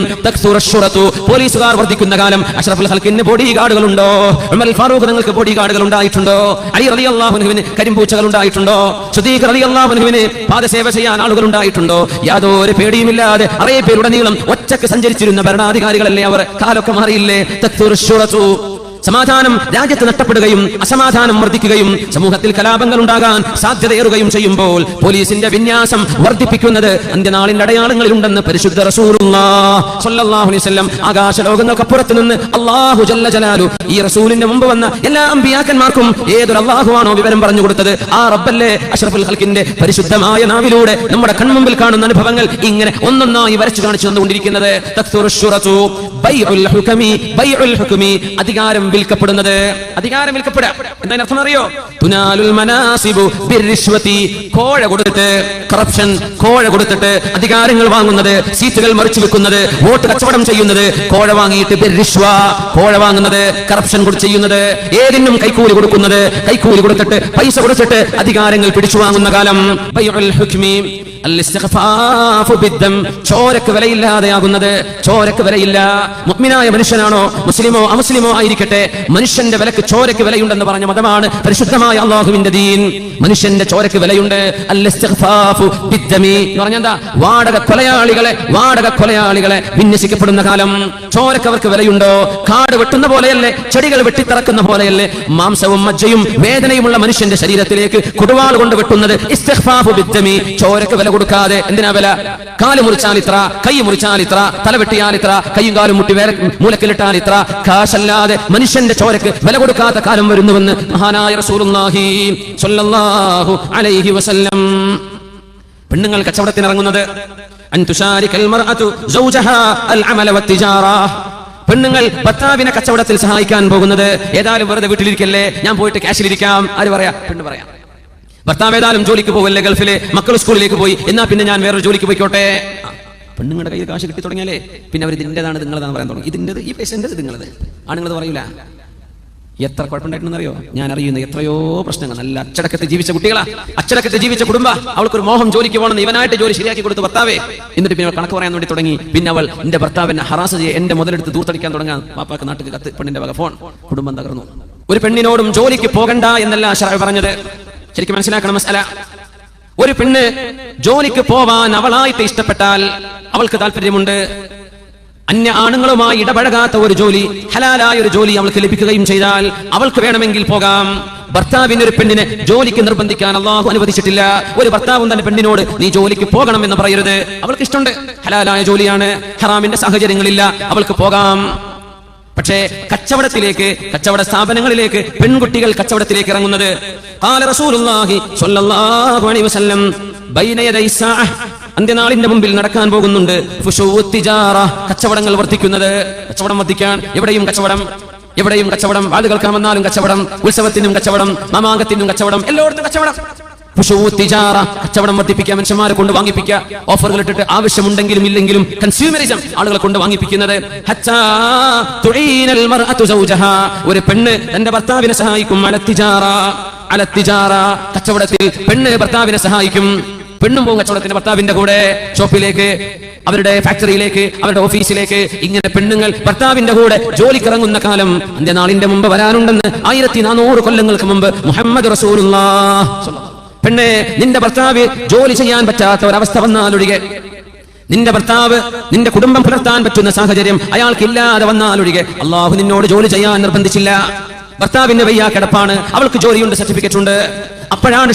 പോലീസുകാർ വർദ്ധിക്കുന്ന കാലം. അഷ്റഫുൽ ഹൽക്കിന് ബോഡി ഗാർഡുകൾ ഉണ്ടോ ഉമർ ഫാറൂഖ് നിങ്ങൾക്ക് ബോഡി ഗാർഡുകൾ ഉണ്ടായിട്ടുണ്ടോ? അലി റലി അള്ളാഹുനുവിന് കരിമ്പൂച്ചകൾ ഉണ്ടായിട്ടുണ്ടോ? സുദീഖ് റലി അള്ളാഹുനുവിന് പാദസേവ ചെയ്യാൻ ആളുകൾ ഉണ്ടായിട്ടുണ്ടോ? യാതൊരു പേടിയുമില്ലാതെ അറേബ്യയിലുടനീളം ഒറ്റയ്ക്ക് സഞ്ചരിച്ചിരുന്ന ഭരണാധികാരികളല്ലേ അവർ? കാലൊക്കെ മാറിയില്ലേ? സമാധാനം രാജ്യത്ത് നഷ്ടപ്പെടുകയും അസമാധാനം വർദ്ധിക്കുകയും സമൂഹത്തിൽ കലാപങ്ങൾ ഉണ്ടാകാൻ സാധ്യതയേറുകയും ചെയ്യുമ്പോൾ പോലീസിന്റെ വിന്യാസം വർദ്ധിപ്പിക്കുന്നത് അന്ത്യനാളിന്റെ അടയാളങ്ങളിൽ ഉണ്ടെന്ന് പരിശുദ്ധ റസൂറുല്ലാഹുലിസ്ലം ആകാശ ലോകങ്ങൾക്കപ്പുറത്ത് നിന്ന് അള്ളാഹു ജല്ല ജലാലു ഈ റസൂലിന്റെ മുമ്പ് വന്ന എല്ലാ അമ്പിയാക്കന്മാർക്കും ഏതൊരു അള്ളാഹുവാണോ വിവരം പറഞ്ഞു കൊടുത്തത്? ആ റബ്ബല്ലേ അഷ്റഫുൽ ഹൽക്കിന്റെ പരിശുദ്ധമായ നാവിലൂടെ നമ്മുടെ കൺമുമ്പിൽ കാണുന്ന അനുഭവങ്ങൾ ഇങ്ങനെ ഒന്നൊന്നായി വരച്ചു കാണിച്ചു തന്നുകൊണ്ടിരിക്കുന്നത്. അധികാരം വിൽക്കപ്പെടുന്നത്? അധികാരം വിൽക്കപ്പെടുക എന്താ അർത്ഥം അറിയോ തുനാലുൽ മനാസിബു ബിർരിശ്വതി കോഴ കൊടുത്തിട്ട് കറപ്ഷൻ കോഴ കൊടുത്തിട്ട് അധികാരങ്ങൾ വാങ്ങുന്നത് സീറ്റുകൾ മറിച്ചു വെക്കുന്നത് വോട്ട് കച്ചവടം ചെയ്യുന്നത് കോഴ വാങ്ങിയിട്ട് ബിർരിശ്വ കോഴ വാങ്ങുന്നത് കറപ്ഷൻ ചെയ്യുന്നത് ഏതിനും കൈക്കൂലി കൊടുക്കുന്നത് കൈക്കൂലി കൊടുത്തിട്ട് പൈസ കൊടുത്തിട്ട് അധികാരങ്ങൾ പിടിച്ചു വാങ്ങുന്ന കാലം. ചോരക്ക് വിലയില്ലാതെയാകുന്നത്. ചോരക്ക് വിലയില്ല. മുഅ്മിനായ മനുഷ്യനാണോ? മുസ്ലിമോ അമുസ്ലിമോ ആയിരിക്കട്ടെ. മനുഷ്യന്റെ വിലക്ക് ചോരക്ക് വിലയുണ്ടെന്ന് പറഞ്ഞ മതമാണ് പരിശുദ്ധമായ അള്ളാഹുവിന്റെ ദീൻ. മനുഷ്യന്റെ ചോരക്ക് വിലയുണ്ട്. എന്താ? വാടക കൊലയാളികളെ വാടക കൊലയാളികളെ വിന്യസിക്കപ്പെടുന്ന കാലം. ചോരക്ക് അവർക്ക് വിലയുണ്ടോ? കാട് വെട്ടുന്ന പോലെയല്ലേ? ചെടികൾ വെട്ടിത്തറക്കുന്ന പോലെയല്ലേ? മാംസവും മജ്ജയും വേദനയുമുള്ള മനുഷ്യന്റെ ശരീരത്തിലേക്ക് കുടുവാൾ കൊണ്ട് വെട്ടുന്നത് ചോരക്ക് വില കൊടുക്കാതെ എന്തിനാ വില? കാൽ മുറിച്ചാൽ ഇത്ര കൈ മുറിച്ചാൽ ഇത്ര തലവെട്ടിയാൽ ഇത്ര കൈയും കാലും മുട്ടി വേറെ മൂലക്കിലിട്ടാൽ ഇത്ര. കാശല്ലാതെ മനുഷ്യന്റെ ചോരക്ക് വില കൊടുക്കാത്ത കാലം വരുന്നുവെന്ന് മഹാനായ റസൂലുള്ളാഹി സ്വല്ലല്ലാഹു അലൈഹി വസല്ലം. പെണ്ണുങ്ങൾ കച്ചവടത്തിനിറങ്ങുന്നത് പെണ്ണുങ്ങൾ ഭർത്താവിനെ കച്ചവടത്തിൽ സഹായിക്കാൻ പോകുന്നത്. ഏതായാലും വെറുതെ വീട്ടിലിരിക്കല്ലേ? ഞാൻ പോയിട്ട് ക്യാഷിലിരിക്കാം. ആര് പറയാ? പെണ്ണ് പറയാം. ഭർത്താവ് ഏതായാലും ജോലിക്ക് പോവല്ലേ ഗൾഫിലെ? മക്കൾ സ്കൂളിലേക്ക് പോയി. എന്നാ പിന്നെ ഞാൻ വേറൊരു ജോലിക്ക് പോയിക്കോട്ടെ? പെണ്ണുങ്ങളുടെ കയ്യിൽ കാശ് കിട്ടി തുടങ്ങിയാലേ? പിന്നെ അവർ ഇതിന്റെതാണ് നിങ്ങളതാണ് പറയാൻ തുടങ്ങി. ഇതിന്റെത് ഈ പേഷ്യന്റ് ഇത് നിങ്ങളത്. ആണുങ്ങളത് പറയൂല. എത്ര കുഴപ്പമുണ്ടായിട്ടുണ്ടെന്നറിയോ? ഞാൻ അറിയുന്ന എത്രയോ പ്രശ്നങ്ങൾ. നല്ല അച്ചടക്കത്തെ ജീവിച്ച കുട്ടികളാ. അച്ചടക്കത്തെ ജീവിച്ച കുടുംബ. അവൾക്കൊരു മോഹം ജോലിക്ക് പോകണം ഇവനായിട്ട് ജോലി ശരിയാക്കി കൊടുത്ത് ഭർത്താവേ. എന്നിട്ട് പിന്നെ അവൾ കണക്ക് പറയാൻ വേണ്ടി തുടങ്ങി. പിന്നെ അവൾ എന്റെ ഭർത്താവിനെ ഹറാസ് ചെയ്ത് എന്റെ മുതലെടുത്ത് ദൂർത്തടിക്കാൻ തുടങ്ങാൻ പാപ്പാക്ക് നാട്ടിൽ കത്ത് പെണ്ണിന്റെ വക ഫോൺ കുടുംബം തകർന്നു. ഒരു പെണ്ണിനോടും ജോലിക്ക് പോകണ്ട എന്നല്ല പറഞ്ഞത്. ശരിക്കും മനസ്സിലാക്കണം മസാല. ഒരു പെണ്ണ് ജോലിക്ക് പോവാൻ അവളായിട്ട് ഇഷ്ടപ്പെട്ടാൽ അവൾക്ക് താല്പര്യമുണ്ട്. അന്യ ആണുങ്ങളുമായി ഇടപഴകാത്ത ഒരു ജോലി ഹലാലായ ഒരു ജോലി അവൾക്ക് ലഭിക്കുകയും ചെയ്താൽ അവൾക്ക് വേണമെങ്കിൽ പോകാം. ഭർത്താവിന് ഒരു പെണ്ണിനെ ജോലിക്ക് നിർബന്ധിക്കാൻ അള്ളാഹു അനുവദിച്ചിട്ടില്ല. ഒരു ഭർത്താവും തന്റെ പെണ്ണിനോട് നീ ജോലിക്ക് പോകണം എന്ന് പറയരുത്. അവൾക്ക് ഇഷ്ടമുണ്ട്. ഹലാലായ ജോലിയാണ്. ഹറാമിന്റെ സാഹചര്യങ്ങളില്ല. അവൾക്ക് പോകാം. പക്ഷേ കച്ചവടത്തിലേക്ക് കച്ചവട സ്ഥാപനങ്ങളിലേക്ക് പെൺകുട്ടികൾ കച്ചവടത്തിലേക്ക് ഇറങ്ങുന്നത്. അന്ത്യനാളിന്റെ മുമ്പിൽ നടക്കാൻ പോകുന്നുണ്ട്. കച്ചവടങ്ങൾ വർദ്ധിക്കുന്നത്. കച്ചവടം വർദ്ധിക്കാൻ എവിടെയും കച്ചവടം എവിടെയും കച്ചവടം. ആളുകൾക്ക് വന്നാലും കച്ചവടം ഉത്സവത്തിനും കച്ചവടം മാമാങ്കത്തിനും കച്ചവടം എല്ലായിടത്തും കച്ചവടം. കച്ചവടം വർദ്ധിപ്പിക്കുക മനുഷ്യന്മാരെ കൊണ്ട് വാങ്ങിപ്പിക്കുക ഓഫറുകൾ ഇട്ടിട്ട് ആവശ്യമുണ്ടെങ്കിലും ഇല്ലെങ്കിലും കൺസ്യൂമറിസം ആളുകളെ കൊണ്ട് വാങ്ങിപ്പിക്കുന്നത്. ഒരു പെണ്ണ് തന്റെ ഭർത്താവിനെ സഹായിക്കും. അലത്തിജാറ അലത്തിജാറ കച്ചവടത്തിൽ പെണ്ണ് ഭർത്താവിനെ സഹായിക്കും. പെണ്ണും പോകും കച്ചവടത്തിന്റെ ഭർത്താവിന്റെ കൂടെ. ഷോപ്പിലേക്ക് അവരുടെ ഫാക്ടറിയിലേക്ക് അവരുടെ ഓഫീസിലേക്ക് ഇങ്ങനെ പെണ്ണുങ്ങൾ ഭർത്താവിന്റെ കൂടെ ജോലിക്കിറങ്ങുന്ന കാലം അന്ത്യനാളിന്റെ മുമ്പ് വരാനുണ്ടെന്ന് ആയിരത്തി നാനൂറ് കൊല്ലങ്ങൾക്ക് മുമ്പ് മുഹമ്മദ് റസൂലുള്ളാഹ്. പെണ്ണെ നിന്റെ ഭർത്താവ് ജോലി ചെയ്യാൻ പറ്റാത്ത ഒരവസ്ഥ വന്നാലൊഴികെ. നിന്റെ ഭർത്താവ് നിന്റെ കുടുംബം പുലർത്താൻ പറ്റുന്ന സാഹചര്യം അയാൾക്കില്ലാതെ വന്നാലൊഴികെ. അള്ളാഹു നിന്നോട് ജോലി ചെയ്യാൻ നിർബന്ധിച്ചില്ല. ഭർത്താവിന്റെ വയ്യാ കിടപ്പാണ്. അവൾക്ക് ജോലിയുണ്ട് സർട്ടിഫിക്കറ്റ് ഉണ്ട് അപ്പോഴാണ്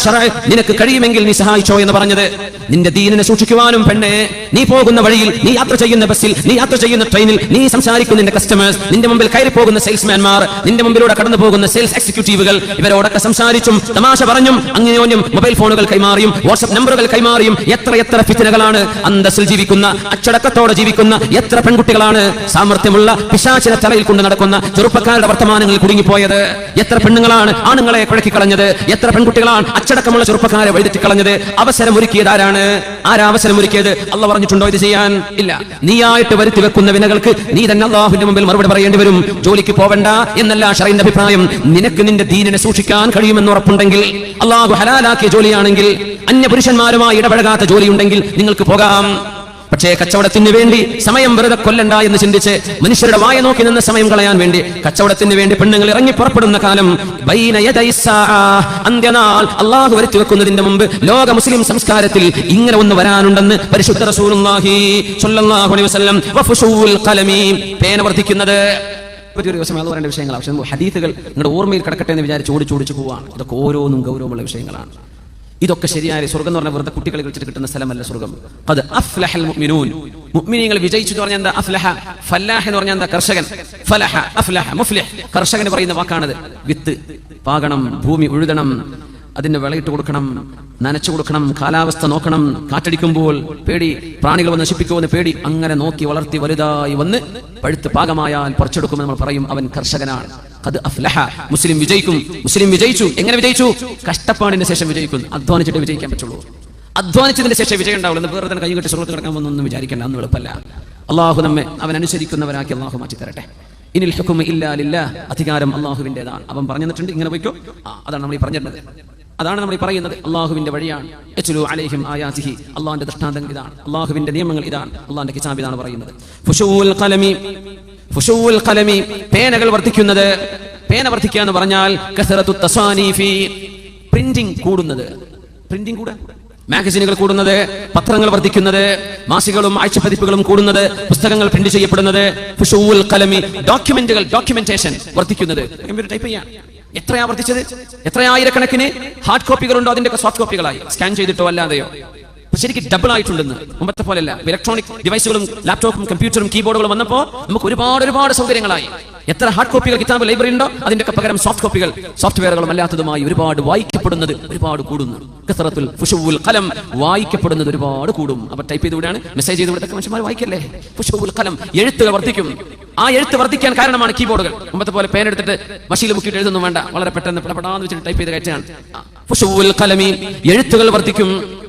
നിനക്ക് കഴിയുമെങ്കിൽ നീ സഹായിച്ചോ എന്ന് പറഞ്ഞത്. നിന്റെ ദീനിനെ സൂക്ഷിക്കുവാനും പെണ്ണെ നീ പോകുന്ന വഴിയിൽ നീ യാത്ര ചെയ്യുന്ന ബസ്സിൽ നീ യാത്ര ചെയ്യുന്ന ട്രെയിനിൽ നീ സംസാരിക്കുന്ന നിന്റെ കസ്റ്റമേഴ്സ് നിന്റെ മുമ്പിൽ കയറി പോകുന്ന സെയിൽസ്മാൻമാർ നിന്റെ മുമ്പിലൂടെ കടന്നു പോകുന്ന സെയിൽസ് എക്സിക്യൂട്ടീവുകൾ ഇവരോടൊക്കെ സംസാരിച്ചും തമാശ പറഞ്ഞും അങ്ങനെയോഞ്ഞും മൊബൈൽ ഫോണുകൾ കൈമാറിയും വാട്സ്ആപ്പ് നമ്പറുകൾ കൈമാറിയും എത്ര എത്ര ഫിറ്റനകളാണ് അന്തസ്സിൽ ജീവിക്കുന്ന അച്ചടക്കത്തോടെ ജീവിക്കുന്ന എത്ര പെൺകുട്ടികളാണ് സാമർത്ഥ്യമുള്ള പിശാചിനെ തലയിൽ കൊണ്ട് നടക്കുന്ന ചെറുപ്പക്കാരുടെ വർത്തമാനങ്ങളിൽ കുടുങ്ങിപ്പോയത്. എത്ര പെണ്ണുങ്ങളാണ് ആണുങ്ങളെ കുഴക്കി കളഞ്ഞത് എത്ര പെൺകുട്ടികളാണ് അച്ചടക്കമുള്ള ചെറുപ്പക്കാരെ വഴിതെറ്റി കളഞ്ഞത്. അവസരം ഒരുക്കിയത് ആരാണ് ആരാ അവസരം ഒരുക്കിയത്? അല്ല പറഞ്ഞിട്ടുണ്ടോ ഇത് ചെയ്യാൻ? ഇല്ല. നീയായിട്ട് വരുത്തി വെക്കുന്ന വിനകൾക്ക് നീ തന്നെ അള്ളാഹുവിന്റെ മുമ്പിൽ മറുപടി പറയേണ്ടി വരും. ജോലിക്ക് പോവണ്ട എന്നല്ല ഷറൈന്റെ അഭിപ്രായം. നിനക്ക് നിന്റെ ദീനിനെ സൂക്ഷിക്കാൻ കഴിയുമെന്ന് ഉറപ്പുണ്ടെങ്കിൽ അള്ളാഹു ഹലാലാക്കിയ ജോലിയാണെങ്കിൽ അന്യ പുരുഷന്മാരുമായി ഇടപഴകാത്ത ജോലിയുണ്ടെങ്കിൽ നിങ്ങൾക്ക് പോകാം. പക്ഷേ കച്ചവടത്തിന് വേണ്ടി സമയം വെറുതെ കൊല്ലണ്ട എന്ന് ചിന്തിച്ച് മനുഷ്യരുടെ വായ നോക്കി നിന്ന് സമയം കളയാൻ വേണ്ടി കച്ചവടത്തിന് വേണ്ടി പെണ്ണുങ്ങൾ ഇറങ്ങി പുറപ്പെടുന്ന കാലം. അന്ത്യനാൾ അള്ളാഹു വരുത്തി വെക്കുന്നതിന്റെ മുമ്പ് ലോക മുസ്ലിം സംസ്കാരത്തിൽ ഇങ്ങനെ ഒന്ന് വരാനുണ്ടെന്ന് പരിശുദ്ധ റസൂലുള്ളാഹി സ്വല്ലല്ലാഹു അലൈഹി വസല്ലം പേന വർദ്ധിക്കുന്നത്. ഒരു ദിവസം അത് പറയേണ്ട വിഷയങ്ങളാണ്. പക്ഷേ ഹദീസുകൾ നിങ്ങളുടെ ഓർമ്മയിൽ കിടക്കട്ടെ എന്ന് വിചാരിച്ച് ഓടിച്ചോടിച്ച് പോവാണ്. ഇതൊക്കെ ഓരോന്നും ഗൗരവമുള്ള വിഷയങ്ങളാണ്. ഇതൊക്കെ ശരിയായ സ്വർഗം എന്ന് പറഞ്ഞ വെറുതെ കുട്ടികളെ കളിച്ചിട്ട് കിട്ടുന്ന സ്ഥലമല്ല സ്വർഗം അത് അഫ്ലഹൽ മുഅ്മിനൂൻ. മുഅ്മിനീങ്ങൾ വിജയിച്ചു എന്ന് പറഞ്ഞാൽ എന്താ? അഫ്ലഹ. ഫലാഹ എന്ന് പറഞ്ഞാൽ എന്താ? കർഷകൻ. ഫലഹ അഫ്ലഹ മുഫ്ലിഹ്. കർഷകൻ പറയുന്ന വാക്കാണത്. വിത്ത്. പാകണം ഭൂമി ഉഴുതണം. അതിന് വിളയിട്ട് കൊടുക്കണം നനച്ചു കൊടുക്കണം കാലാവസ്ഥ നോക്കണം. കാറ്റടിക്കുമ്പോൾ പേടി പ്രാണികൾ വന്ന് നശിപ്പിക്കുമെന്ന് പേടി അങ്ങനെ നോക്കി വളർത്തി വലുതായി വന്ന് പഴുത്ത് പാകമായാൽ പറിച്ചെടുക്കുമെന്ന് നമ്മൾ പറയും അവൻ കർഷകനാണ്. അത് അഫ്ലഹ. മുസ്ലിം വിജയിക്കും. മുസ്ലിം വിജയിച്ചു. എങ്ങനെ വിജയിച്ചു? കഷ്ടപ്പാടിന് ശേഷം വിജയിക്കും അധ്വാനിച്ചിട്ട് വിജയിക്കാൻ പറ്റുള്ളൂ. അധ്വാനിച്ചതിന് ശേഷം വിജയം ഉണ്ടാവുള്ളൂ വേറെ തന്നെ കൈ കെട്ടി കിടക്കാൻ വന്നൊന്നും വിചാരിക്കേണ്ട അന്ന് എളുപ്പമല്ല. അള്ളാഹു നമ്മെ അവൻ അനുസരിക്കുന്നവരാക്കി അള്ളാഹു മാറ്റി തരട്ടെ ഇനിൽ ഹുക്കും ഇല്ലാലില്ല അധികാരം അള്ളാഹുവിന്റെതാണ് അവൻ പറഞ്ഞു തന്നിട്ടുണ്ട് ഇങ്ങനെ പോയിക്കോ? അതാണ് നമ്മൾ ഈ പറഞ്ഞിരുന്നത്. അതാണ് നമ്മൾ പറയുന്നത്. അള്ളാഹുവിന്റെ വഴിയാണ്. അലൈഹിം ആയാസിഹി അള്ളാഹിന്റെ ദൃഷ്ടാന്തങ്ങൾ ഇതാണ്. അള്ളാഹുവിന്റെ നിയമങ്ങൾ ഇതാണ്. അള്ളാഹിന്റെ കിതാബ് ഇതാണ് പറയുന്നത്. ഫുഷൂൽ ഖലമി. ഖലമി. പേനകൾ വർദ്ധിക്കുന്നത്. പേന വർദ്ധിക്കുക എന്ന് പറഞ്ഞാൽ പ്രിന്റിംഗ് കൂടുന്നത്. പ്രിന്റിംഗ് കൂടെ മാഗസിനുകൾ കൂടുന്നത് പത്രങ്ങൾ വർദ്ധിക്കുന്നത് മാസികകളും ആഴ്ചപ്പതിപ്പുകളും കൂടുന്നത് പുസ്തകങ്ങൾ പ്രിന്റ് ചെയ്യപ്പെടുന്നത് കലമി ഡോക്യുമെന്റുകൾ ഡോക്യുമെന്റേഷൻ വർദ്ധിക്കുന്നത്. ടൈപ്പ് ചെയ്യാം. എത്രയാ വർദ്ധിച്ചത്? എത്രയായിരക്കണക്കിന് ഹാർഡ് കോപ്പികളുണ്ടോ അതിന്റെ സോഫ്റ്റ് കോപ്പികളായി സ്കാൻ ചെയ്തിട്ടോ അല്ലാതെയോ? ശരിക്കും ഡബിൾ ആയിട്ടുണ്ടെന്ന്. മുമ്പത്തെ പോലെയല്ല ഇലക്ട്രോണിക് ഡിവൈസുകളും ലാപ്ടോപ്പും കമ്പ്യൂട്ടറും കീബോർഡുകളും വന്നപ്പോൾ നമുക്ക് ഒരുപാട് ഒരുപാട് സൗകര്യങ്ങളായി. എത്ര ഹാർഡ് കോപ്പികൾ കിതാബ് ലൈബ്രറി ഉണ്ടോ? അതിന്റെ പകരം സോഫ്റ്റ് കോപ്പികൾ സോഫ്റ്റ്വെയറുകളും അല്ലാത്തതുമായി ഒരുപാട് വായിക്കപ്പെടുന്നത് ഒരുപാട് കൂടുന്നു. കസറത്തുൽ ഫുഷുവുൽ കലം വായിക്കപ്പെടുന്നത് ഒരുപാട് കൂടും. അപ്പൊ ടൈപ്പ് ചെയ്തുകൂടെയാണ്? മെസ്സേജ് ചെയ്ത് ഇവിടുത്തെ മനുഷ്യന്മാർ വായിക്കല്ലേ? ഫുഷുവുൽ കലം എഴുത്തുകൾ വർദ്ധിക്കും. ആ എഴുത്ത് വർദ്ധിക്കാൻ കാരണമാണ് കീബോർഡുകൾ മുമ്പത്തെ പോലെ പേൻ എടുത്തിട്ട് മഷീൽ മുക്കിയിട്ട് എഴുതുന്നു വേണ്ട. വളരെ പെട്ടെന്ന് പെടാന്ന് വെച്ചിട്ട് ടൈപ്പ് ചെയ്ത് കയറ്റാണ്. ഫുഷുവുൽ കലമി എഴുത്തുകൾ വർദ്ധിക്കും.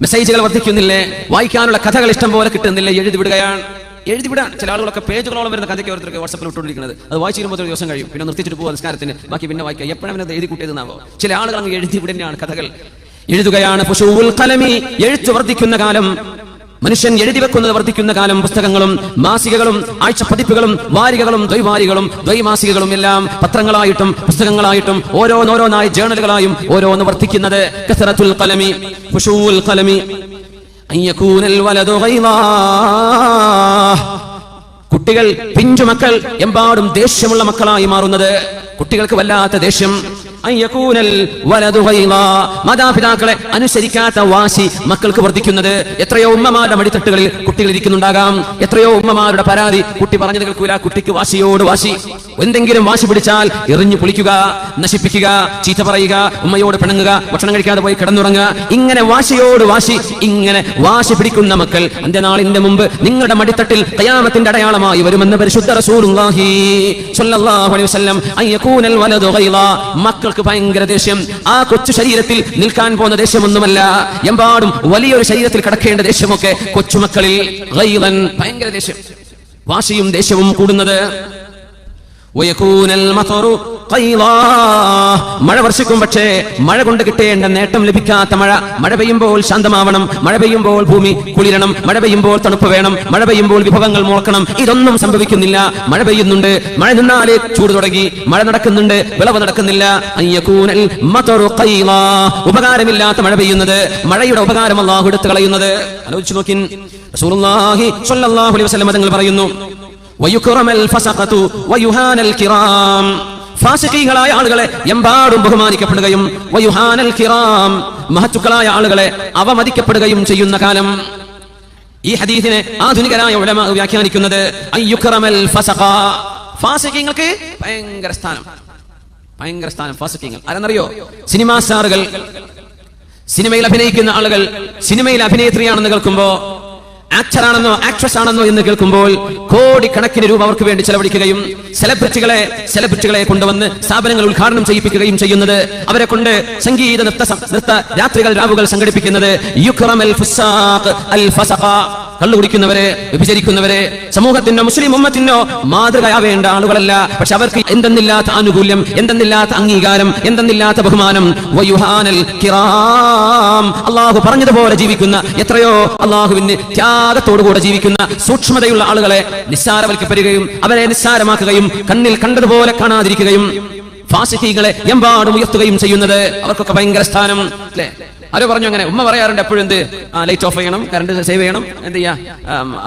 മെസ്സേജുകൾ വർദ്ധിക്കുന്നില്ലേ? വായിക്കാനുള്ള കഥകൾ ഇഷ്ടം പോലെ കിട്ടുന്നില്ലേ? എഴുതി വിടുകയാണ്. എഴുതി വിടാൻ ചില ആളുകളൊക്കെ പേജുകളോളം വരുന്ന കഥയ്ക്ക് ഓരോരുത്തർക്ക് വാട്സപ്പിൽ ഇട്ടുകൊണ്ടിരിക്കുന്നത്. അത് വായിച്ചു വരുമ്പോൾ ദിവസം കഴിയും. പിന്നെ നിർത്തിച്ചിട്ട് പോകുക നിസ്കാരത്തിന്. ബാക്കി പിന്നെ വായിക്കുക എപ്പോഴും അത് എഴുതി കൂട്ടിയതെന്നാവോ? ചില ആളുകൾ അങ്ങ് എഴുതി വിടുന്നതാണ് കഥകൾ. എഴുതുകയാണ് പശുവുൽ കലമി. എഴുത്ത് വർദ്ധിക്കുന്ന കാലം. മനുഷ്യൻ എഴുതി വെക്കുന്നത് വർദ്ധിക്കുന്ന കാലം. പുസ്തകങ്ങളും മാസികകളും ആഴ്ച പതിപ്പുകളും വാരികകളും ദ്വൈവാരികളും ദ്വൈമാസികകളും എല്ലാം പത്രങ്ങളായിട്ടും പുസ്തകങ്ങളായിട്ടും ഓരോന്നോരോന്നായി ജേണലുകളായും ഓരോന്ന് വർദ്ധിക്കുന്നത്. കസറത്തുൽ കലമി. കലമി. കുട്ടികൾ പിഞ്ചു മക്കൾ എമ്പാടും ദേഷ്യമുള്ള മക്കളായി മാറുന്നത് കുട്ടികൾക്ക് വല്ലാത്ത ദേഷ്യം. മാതാപിതാക്കളെ അനുസരിക്കാത്ത വാശി മക്കൾക്ക് വർദ്ധിക്കുന്നത് എത്രയോ ഉമ്മമാരുടെ മടിത്തട്ടുകളിൽ കുട്ടികൾ ഇരിക്കുന്നുണ്ടാകാം. എത്രയോ ഉമ്മമാരുടെ പരാതി കുട്ടി പറഞ്ഞു കേൾക്കൂല. കുട്ടിക്ക് വാശിയോട് വാശി. എന്തെങ്കിലും വാശി പിടിച്ചാൽ എറിഞ്ഞു പൊളിക്കുക നശിപ്പിക്കുക ചീത്ത പറയുക ഉമ്മയോട് പിണങ്ങുക ഭക്ഷണം കഴിക്കാതെ പോയി കിടന്നുറങ്ങുക. ഇങ്ങനെ വാശിയോട് വാശി ഇങ്ങനെ വാശി പിടിക്കുന്ന മക്കൾ അന്ത്യനാളിന്റെ മുമ്പ് നിങ്ങളുടെ മടിത്തട്ടിൽ കയാമത്തിന്റെ അടയാളമായി വരുമെന്ന് പരിശുദ്ധ റസൂലുള്ളാഹി സ്വല്ലല്ലാഹു അലൈഹി വസല്ലം. അയ്യകൂനൽ വലദു ഗൈളാ. മക്കൾക്ക് ഭയങ്കര ദേഷ്യം. ആ കൊച്ചു ശരീരത്തിൽ നിൽക്കാൻ പോകുന്ന ദേഷ്യമൊന്നുമല്ല. എമ്പാടും വലിയൊരു ശരീരത്തിൽ കിടക്കേണ്ട ദേഷ്യമൊക്കെ കൊച്ചുമക്കളിൽ ഭയങ്കര ദേഷ്യം. വാശിയും ദേഷ്യവും കൂടുന്നത്. മഴ വർഷിക്കും പക്ഷേ മഴ കൊണ്ട് കിട്ടേണ്ട നേട്ടം ലഭിക്കാത്ത മഴ. മഴ പെയ്യുമ്പോൾ ശാന്തമാവണം. മഴ പെയ്യുമ്പോൾ ഭൂമി കുളിരണം. മഴ പെയ്യുമ്പോൾ തണുപ്പ് വേണം. മഴ പെയ്യുമ്പോൾ വിഭവങ്ങൾ മുളക്കണം. ഇതൊന്നും സംഭവിക്കുന്നില്ല. മഴ പെയ്യുന്നുണ്ട്. മഴ നിന്നാലേ ചൂട് തുടങ്ങി. മഴ നടക്കുന്നുണ്ട്. വിളവ് നടക്കുന്നില്ല. അയ്യക്കൂനൽ. ഉപകാരമില്ലാത്ത മഴ പെയ്യുന്നത്. മഴയുടെ ഉപകാരം അള്ളാഹു എടുത്തു കളയുന്നത്. ആലോചിച്ചു നോക്കി റസൂലുള്ളാഹി സ്വല്ലല്ലാഹു അലൈഹി വസല്ലം തങ്ങൾ പറയുന്നു. ഫസഖതു വയുഹാനൽ കിറാം. ഫാസിഖീകളായ ആളുകളെ എമ്പാടും ബഹുമാനിക്കപ്പെടുകയും വയുഹാനൽ കിറാം മഹത്തുക്കളായ ആളുകളെ അവമതിക്കപ്പെടുകയും ചെയ്യുന്ന കാലം. ഈ ഹദീസിനെ ആധുനികരായ ഉലമ വ്യാഖ്യാനിക്കുന്നത് അയ്യുക്റമൽ ഫസഖ. ഫാസിഖീങ്ങൾക്ക് ഭയങ്കര സ്ഥാനം. ഭയങ്കര സ്ഥാനം ഫാസിഖീങ്ങൾ. ആരെന്നറിയോ? സിനിമാ സ്റ്റാറുകൾ. സിനിമയിൽ അഭിനയിക്കുന്ന ആളുകൾ സിനിമയിൽ അഭിനേത്രിയാണെന്ന് കേൾക്കുമ്പോ ആക്ടർ ആണെന്നോ ആക്ട്രസ് ആണെന്നോ എന്ന് കേൾക്കുമ്പോൾ കോടിക്കണക്കിന് രൂപ അവർക്ക് വേണ്ടി ചെലവഴിക്കുകയും സെലിബ്രിറ്റികളെ സെലിബ്രിറ്റികളെ കൊണ്ടുവന്ന് സ്ഥാപനങ്ങൾ ഉദ്ഘാടനം ചെയ്യിപ്പിക്കുകയും ചെയ്യുന്നത് അവരെ കൊണ്ട് സംഗീത നൃത്ത നൃത്ത രാത്രികൾ രാവുകൾ സംഘടിപ്പിക്കുന്നത് കള്ളു കുടിക്കുന്നവരെ വ്യഭിചരിക്കുന്നവരെ സമൂഹത്തിനോ മുസ്ലിം ഉമ്മത്തിനോ മാതൃകയാവേണ്ട ആളുകളല്ല. പക്ഷെ അവർക്ക് എന്തെന്നില്ലാത്ത ആനുകൂല്യം എന്തെന്നില്ലാത്ത അംഗീകാരം എന്തെന്നില്ലാത്ത ബഹുമാനം. വയുഹാനൽ കിറാം. അള്ളാഹു പറഞ്ഞതുപോലെ ജീവിക്കുന്ന എത്രയോ അള്ളാഹുവിന് ത്യാഗത്തോടുകൂടെ ജീവിക്കുന്ന സൂക്ഷ്മതയുള്ള ആളുകളെ നിസ്സാരവൽക്കപ്പെടുകയും അവരെ നിസ്സാരമാക്കുകയും കണ്ണിൽ കണ്ടതുപോലെ കാണാതിരിക്കുകയും ഫാസിഹികളെ എമ്പാടും ഉയർത്തുകയും ചെയ്യുന്നത് അവർക്കൊക്കെ ഭയങ്കര സ്ഥാനം അല്ലേ? ആരോ പറഞ്ഞു അങ്ങനെ ഉമ്മ പറയാറുണ്ട് എപ്പോഴും എന്ത്? ലൈറ്റ് ഓഫ് ചെയ്യണം കറണ്ട് സേവ് ചെയ്യണം എന്ത് ചെയ്യാ?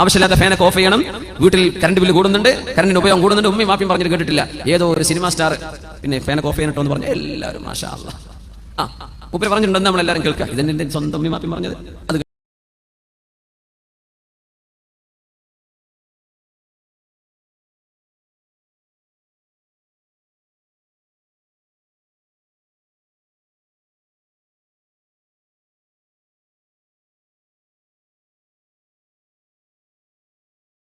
ആവശ്യമില്ലാത്ത ഫാനൊക്കെ ഓഫ് ചെയ്യണം വീട്ടിൽ കറണ്ട് ബില്ല് കൂടുന്നുണ്ട് കറണ്ടിന് ഉപയോഗം കൂടുന്നുണ്ട് ഉമ്മയും മാപ്പിയും പറഞ്ഞിട്ട് കേട്ടിട്ടില്ല. ഏതോ ഒരു സിനിമ സ്റ്റാർ പിന്നെ ഫാനൊക്കെ ഓഫ് ചെയ്യണിട്ടോ എന്ന് പറഞ്ഞു എല്ലാവരും മാഷാ. ആ ഉപ്പര് പറഞ്ഞിട്ടുണ്ടെന്ന് നമ്മൾ എല്ലാവരും കേൾക്കുക ഇതെന്നെ സ്വന്തം മാപ്പിയും പറഞ്ഞത്. അത്